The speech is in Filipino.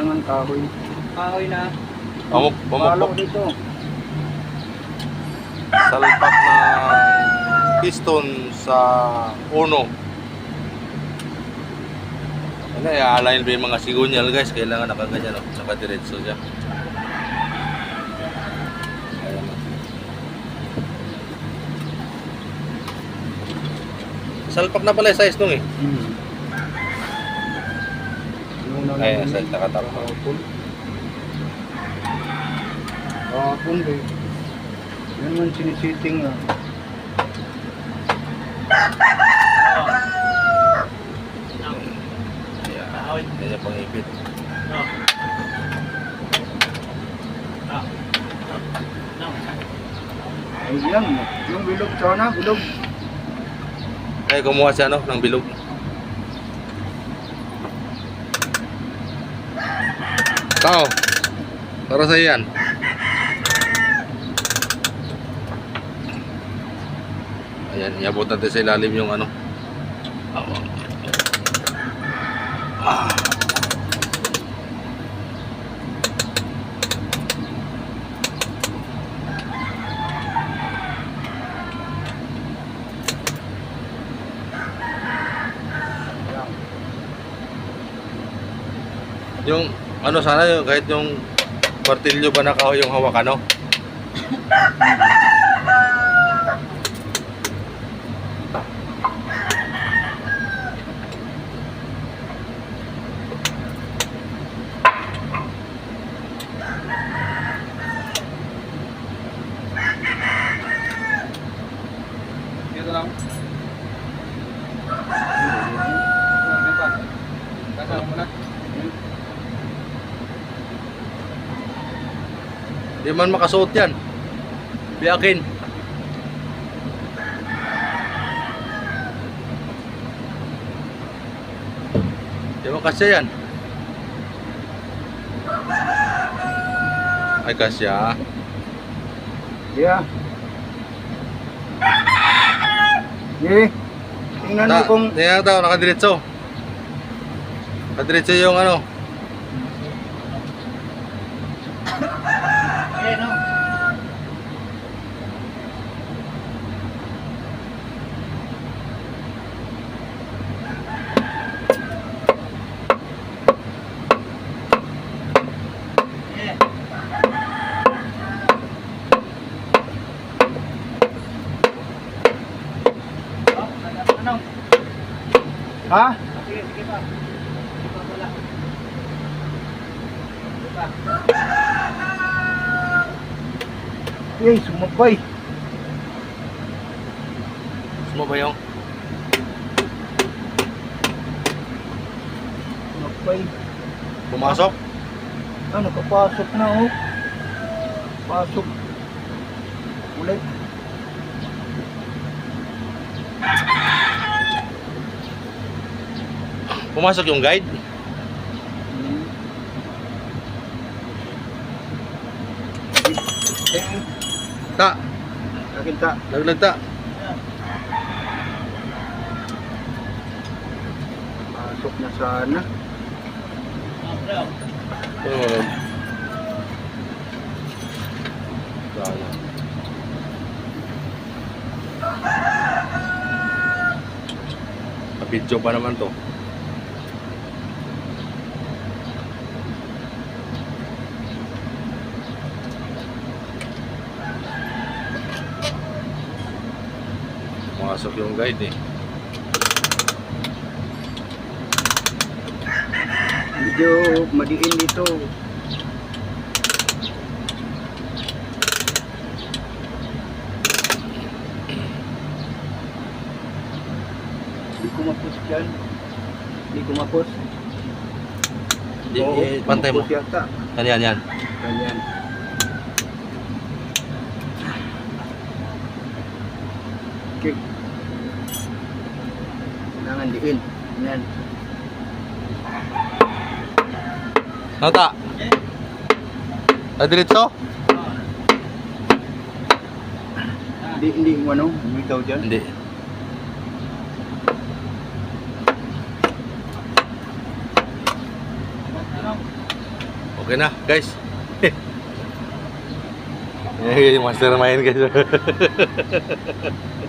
Kailangan kahoy. Kahoy na. Pamuk, pamukpok. dito. Salpak na piston sa uno. Ano, i-align pa yung mga sigunyal guys. Kailangan nakaganyan, no? nakadiretso siya. Ayan, no? Salpak na pala yung size nung eh. Hmm. Ay, namin, sa nakatap. Kahapon. Kahapon eh. Yan man sinisiting na. Ayan. Yan yung pangipit. Ayan. Yung bilog sana, bilog. Ay, kumuha siya no, ng bilog. Tao. Para sa yan. Ayan, iabot natin sa ilalim yung ano. Ah. Yung ano sana yung kahit yung martilyo ba na yung hawakan no? Di man makasuot yan. Biyakin. Di mo kasya yan. Ay kasya. Yeah. Eh. Tingnan mo kung tingnan tao, nakadiretso. Nakadiretso yung ano. Ano? ha? Sige, sige pa. Sige pa pala. Sige pa. Eh, sumabay. Mo ba yung? Sumabay. Pumasok? Ah, nakapasok na oh. Pasok. Ulit. Pumasok yung guide? Hmm. Eh, Ta, laglag ta. Pasok na sana. Oh. Sayang. Video pa naman to. Pumasok yung guide eh. Medyo madiin dito. Hindi ko mapos dyan. Hindi ko mapos. Di, Oo, eh, pantay mo. kumapos yata. Yan, yan, yan. Ganyan. Okay. Kailangan diin. Yan. Nata. Ah, diretso? Hindi, hindi mo ano, umitaw dyan. Hindi. Okay na, guys. Yung mastermind guys.